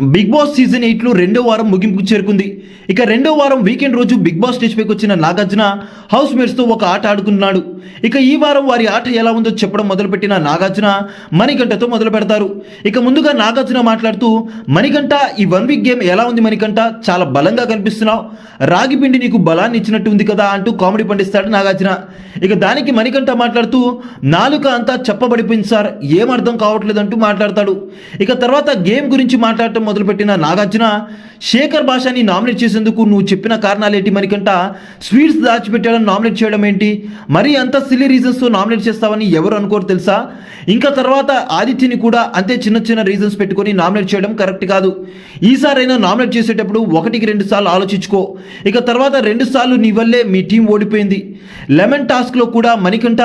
Big boss season ఎయిట్లో రెండో వారం ముగింపుకు చేరుకుంది. ఇక రెండో వారం వీకెండ్ రోజు బిగ్ బాస్ స్టేజ్ పైకి వచ్చిన నాగార్జున హౌస్ మేట్స్తో ఒక ఆట ఆడుకున్నాడు. ఇక ఈ వారం వారి ఆట ఎలా ఉందో చెప్పడం మొదలుపెట్టిన నాగార్జున మణికంఠతో మొదలు పెడతారు. ఇక ముందుగా నాగార్జున మాట్లాడుతూ మణికంఠ ఈ వన్ వీక్ గేమ్ ఎలా ఉంది మణికంఠ? చాలా బలంగా కనిపిస్తున్నావు. రాగి పిండి నీకు బలాన్ని ఇచ్చినట్టు ఉంది కదా అంటూ కామెడీ పండిస్తాడు నాగార్జున. ఇక దానికి మణికంఠ మాట్లాడుతూ నాలుక అంతా చెప్పబడిపోయింది సార్. ఏం అర్థం కావట్లేదు అంటూ మాట్లాడతాడు. ఇక తర్వాత గేమ్ గురించి మాట్లాడటం మొదలుపెట్టిన నాగార్జున శేఖర్ భాషని నామినేట్ చేసేందుకు నువ్వు చెప్పిన కారణాలు ఏంటి మణికంఠ? స్వీట్స్ దాచిపెట్టాలని నామినేట్ చేయడం ఏంటి? మరీ అంత సిల్లీ రీజన్స్తో నామినేట్ చేస్తావని ఎవరు అనుకోరు తెలుసా? ఇంకా తర్వాత ఆదిత్యని కూడా అంతే చిన్న చిన్న రీజన్స్ పెట్టుకొని నామినేట్ చేయడం కరెక్ట్ కాదు. ఈసారైనా నామినేట్ చేసేటప్పుడు ఒకటికి రెండు సార్లు ఆలోచించుకో. ఇక తర్వాత రెండు సార్లు నీ వల్లే మీ టీం ఓడిపోయింది. లెమన్ టాస్క్లో కూడా మణికంఠ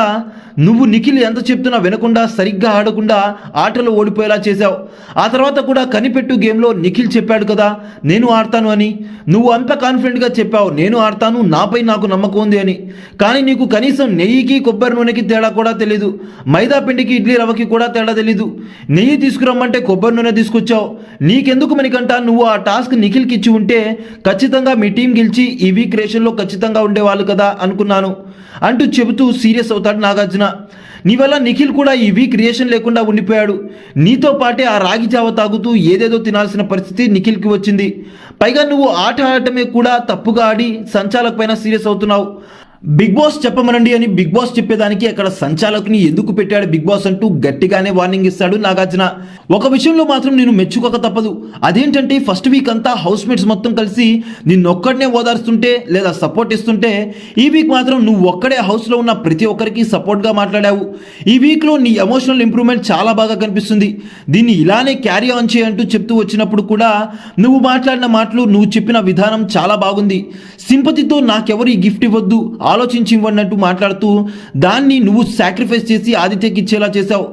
నువ్వు నిఖిల్ ఎంత చెప్తున్నా వినకుండా సరిగ్గా ఆడకుండా ఆటలో ఓడిపోయేలా చేశావు. ఆ తర్వాత కూడా కనిపెట్టు గేమ్లో నిఖిల్ చెప్పాడు కదా నేను ఆడతాను అని. నువ్వు అంత కాన్ఫిడెంట్గా చెప్పావు నేను ఆడతాను నాపై నాకు నమ్మకం ఉంది అని. కానీ నీకు కనీసం నెయ్యి నెయ్యికి కొబ్బరి నూనెకి తేడా కూడా తెలీదు. మైదా పిండికి ఇడ్లీ రవ్వకి కూడా తేడా తెలీదు. నెయ్యి తీసుకురమ్మంటే కొబ్బరి నూనె తీసుకొచ్చావు. నీకెందుకు మనకంట నువ్వు ఆ టాస్క్ నిఖిల్కి ఇచ్చి ఉంటే ఖచ్చితంగా మీ టీం గెలిచి ఈ వీక్ రేషన్లో ఖచ్చితంగా ఉండేవాళ్ళు కదా అనుకున్నాను. అంటూ చెబుతూ సీరియస్ అవుతాడు నాగార్జున. నీ వల్ల నిఖిల్ కూడా ఈ వీక్ రియేషన్ లేకుండా ఉండిపోయాడు. నీతో పాటే ఆ రాగి జావ తాగుతూ ఏదేదో తినాల్సిన పరిస్థితి నిఖిల్కి వచ్చింది. పైగా నువ్వు ఆట ఆడటమే కూడా తప్పుగా ఆడి సంచాలక పైన సీరియస్ అవుతున్నావు. బిగ్ బాస్ చెప్పమనండి అని బిగ్ బాస్ చెప్పేదానికి అక్కడ సంచాలకుని ఎందుకు పెట్టాడు బిగ్ బాస్ అంటూ గట్టిగానే వార్నింగ్ ఇస్తాడు నాగార్జున. ఒక విషయంలో మాత్రం నేను మెచ్చుకోక తప్పదు. అదేంటంటే ఫస్ట్ వీక్ అంతా హౌస్ మేట్స్ మొత్తం కలిసి నిన్నొక్కడనే ఓదార్స్తుంటే లేదా సపోర్ట్ ఇస్తుంటే ఈ వీక్ మాత్రం నువ్వు ఒక్కడే హౌస్లో ఉన్న ప్రతి ఒక్కరికి సపోర్ట్గా మాట్లాడావు. ఈ వీక్లో నీ ఎమోషనల్ ఇంప్రూవ్మెంట్ చాలా బాగా కనిపిస్తుంది. దీన్ని ఇలానే క్యారీ ఆన్ చేయంటూ చెప్తూ వచ్చినప్పుడు కూడా నువ్వు మాట్లాడిన మాటలు నువ్వు చెప్పిన విధానం చాలా బాగుంది. సింపతితో నాకెవరు ఈ గిఫ్ట్ ఇవ్వద్దు. ఆలోచించివ్వన్నట్టు మాట్లాడుతూ దాన్ని నువ్వు సాక్రిఫైస్ చేసి ఆదిత్యకి ఇచ్చేలా చేశావు.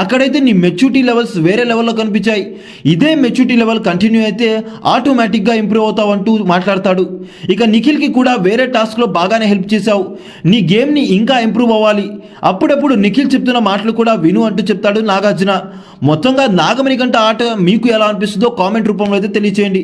అక్కడైతే నీ మెచ్యూరిటీ లెవెల్స్ వేరే లెవెల్లో కనిపించాయి. ఇదే మెచ్యూరిటీ లెవెల్ కంటిన్యూ అయితే ఆటోమేటిక్గా ఇంప్రూవ్ అవుతావు అంటూ మాట్లాడతాడు. ఇక నిఖిల్కి కూడా వేరే టాస్క్లో బాగానే హెల్ప్ చేశావు. నీ గేమ్ని ఇంకా ఇంప్రూవ్ అవ్వాలి. అప్పుడప్పుడు నిఖిల్ చెప్తున్న మాటలు కూడా విను అంటూ చెప్తాడు నాగార్జున. మొత్తంగా నాగమణి కంట ఆట మీకు ఎలా అనిపిస్తుందో కామెంట్ రూపంలో అయితే తెలియచేయండి.